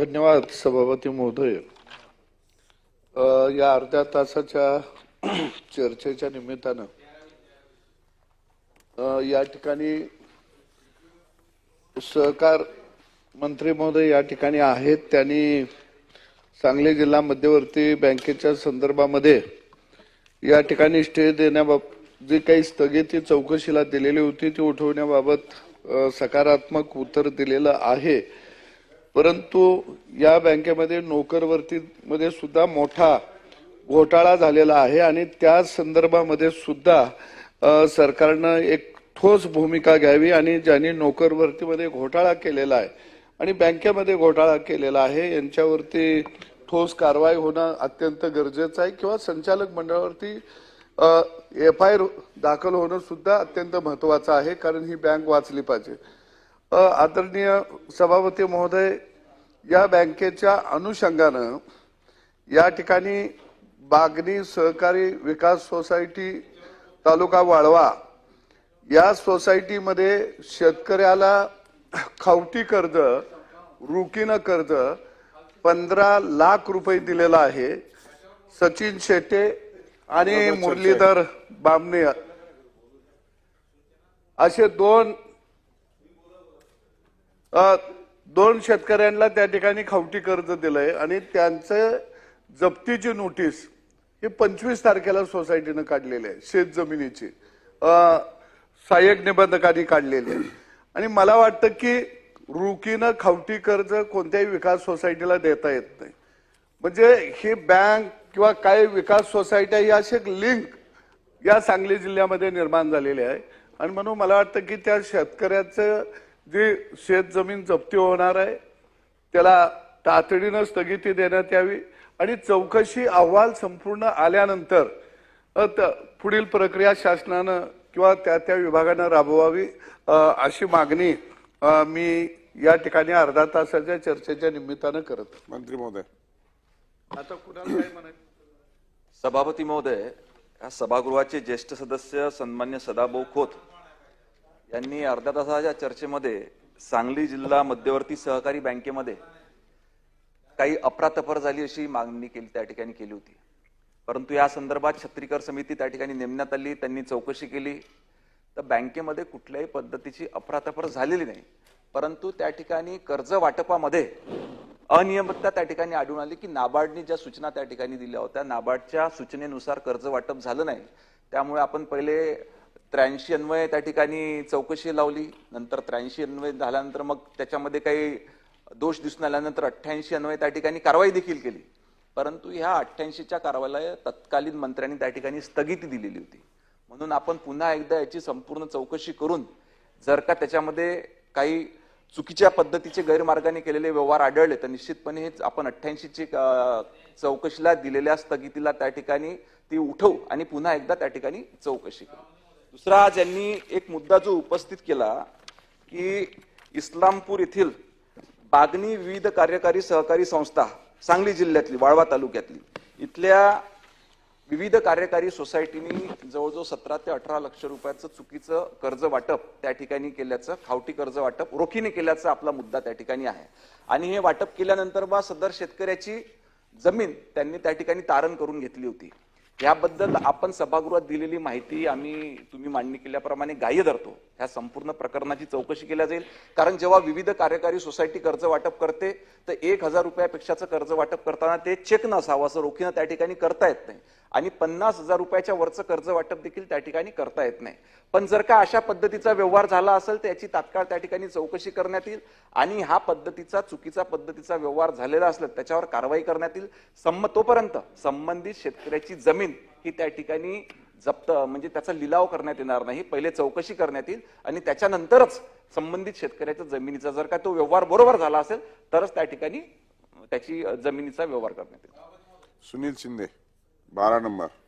धन्यवाद सभापती महोदय. या अर्ध्या तासाच्या चर्चेच्या निमित्तानं या ठिकाणी सहकार मंत्री महोदय या ठिकाणी आहेत. त्यांनी सांगली जिल्हा मध्यवर्ती बँकेच्या संदर्भामध्ये या ठिकाणी स्टे देण्याबाबत जी काही स्थगिती चौकशीला दिलेली होती ती उठवण्याबाबत सकारात्मक उत्तर दिलेलं आहे. परंतु या बँकेमध्ये नोकरवर्तीमध्ये सुद्धा मोठा घोटाळा झालेला आहे आणि त्या संदर्भामध्ये सुद्धा सरकारनं एक ठोस भूमिका घ्यावी आणि ज्यांनी नोकरवर्तीमध्ये घोटाळा केलेला आहे आणि बँकेमध्ये घोटाळा केलेला आहे यांच्यावरती ठोस कारवाई होणं अत्यंत गरजेचं आहे किंवा संचालक मंडळावरती एफ आय आर दाखल होणं सुद्धा अत्यंत महत्वाचं आहे कारण ही बँक वाचली पाहिजे. आदरणीय सभापती महोदय या बँकेच्या अनुषंगानं या ठिकाणी बागनी सहकारी विकास सोसायटी तालुका वाळवा या सोसायटीमध्ये शेतकऱ्याला खावटी कर्ज रुकीनं कर्ज पंधरा लाख रुपये दिलेला आहे. सचिन शेटे आणि मुरलीधर बामणे. असे दोन दोन शेतकऱ्यांना त्या ठिकाणी खावटी कर्ज दिलंय आणि त्यांचं जप्तीची नोटीस ही पंचवीस तारखेला सोसायटीनं काढलेली आहे शेत जमिनीची. सहाय्यक निबंधकांनी काढलेली आहे. आणि मला वाटतं की रुकीनं खावटी कर्ज कोणत्याही विकास सोसायटीला देता येत नाही. म्हणजे ही बँक किंवा काही विकास सोसायट्या ही अशी एक लिंक या सांगली जिल्ह्यामध्ये निर्माण झालेली आहे. आणि म्हणून मला वाटतं की त्या शेतकऱ्याचं जी शेत जमीन जप्ती होणार आहे त्याला तातडीनं स्थगिती देण्यात यावी आणि चौकशी अहवाल संपूर्ण आल्यानंतर पुढील प्रक्रिया शासनानं किंवा त्या त्या विभागानं राबवावी अशी मागणी मी या ठिकाणी अर्धा तासाच्या चर्चेच्या निमित्तानं करत मंत्री महोदय. आता कुणाला काय म्हणायचं? सभापती महोदय या सभागृहाचे ज्येष्ठ सदस्य सन्मान्य सदाभाऊ खोत यांनी अर्ध्या तासाच्या चर्चेमध्ये सांगली जिल्हा मध्यवर्ती सहकारी बँकेमध्ये काही अफरातफर झाली अशी मागणी केली त्या ठिकाणी केली होती. परंतु या संदर्भात छत्रीकर समिती त्या ठिकाणी नेमण्यात आली त्यांनी चौकशी केली. तर बँकेमध्ये कुठल्याही पद्धतीची अफरातफर झालेली नाही. परंतु त्या ठिकाणी कर्ज वाटपामध्ये अनियमितता त्या ठिकाणी आढळून आली की नाबार्डनी ज्या सूचना त्या ठिकाणी दिल्या होत्या नाबार्डच्या सूचनेनुसार कर्ज वाटप झालं नाही. त्यामुळे आपण पहिले त्र्याऐंशी अन्वय त्या ठिकाणी चौकशी लावली. नंतर त्र्याऐंशी अन्वय झाल्यानंतर मग त्याच्यामध्ये काही दोष दिसून आल्यानंतर अठ्ठ्याऐंशी अन्वय त्या ठिकाणी कारवाई देखील केली. परंतु ह्या अठ्ठ्याऐंशीच्या कारवाईला तत्कालीन मंत्र्यांनी त्या ठिकाणी स्थगिती दिलेली होती. म्हणून आपण पुन्हा एकदा याची संपूर्ण चौकशी करून जर का त्याच्यामध्ये काही चुकीच्या पद्धतीचे गैरमार्गाने केलेले व्यवहार आढळले तर निश्चितपणे हेच आपण अठ्ठ्याऐंशीची चौकशीला दिलेल्या स्थगितीला त्या ठिकाणी ती उठवू आणि पुन्हा एकदा त्या ठिकाणी चौकशी करू. दुसरा ज्यांनी एक मुद्दा जो उपस्थित केला की इस्लामपूर येथील बागणी विविध कार्यकारी सहकारी संस्था सांगली जिल्ह्यातली वाळवा तालुक्यातली इथल्या विविध कार्यकारी सोसायटीनी जवळजवळ सतरा ते अठरा लक्ष रुपयाचं चुकीचं कर्ज वाटप त्या ठिकाणी केल्याचं खावटी कर्ज वाटप रोखीने केल्याचा आपला मुद्दा त्या ठिकाणी आहे. आणि हे वाटप केल्यानंतर बा सदर शेतकऱ्याची जमीन त्यांनी त्या ठिकाणी तारण करून घेतली होती. याबद्दल आपण सभागृहात दिलेली माहिती आम्ही तुम्ही मांडणी केल्याप्रमाणे ग्राह्य धरतो. ह्या संपूर्ण प्रकरणाची चौकशी केल्या जाईल. कारण जेव्हा विविध कार्यकारी सोसायटी कर्ज वाटप करते तर एक हजार रुपयापेक्षाचं कर्ज वाटप करताना ते चेक नसावं असं रोखीनं त्या ठिकाणी करता येत नाही. आणि पन्नास हजार रुपयाच्या वरचं कर्ज वाटप देखील त्या ठिकाणी करता येत नाही. पण जर का अशा पद्धतीचा व्यवहार झाला असेल तर याची तात्काळ त्या ठिकाणी चौकशी करण्यात येईल आणि हा पद्धतीचा चुकीचा पद्धतीचा व्यवहार झालेला असला त्याच्यावर कारवाई करण्यात येईल. संम तोपर्यंत संबंधित शेतकऱ्याची जमीन ही त्या ठिकाणी जप्त म्हणजे त्याचा लिलाव करण्यात येणार नाही. पहिले चौकशी करण्यात येईल आणि त्याच्यानंतरच संबंधित शेतकऱ्याच्या जमिनीचा जर का तो व्यवहार बरोबर झाला असेल तरच त्या ठिकाणी त्याची जमिनीचा व्यवहार करण्यात येईल. सुनील शिंदे. बारा नंबर.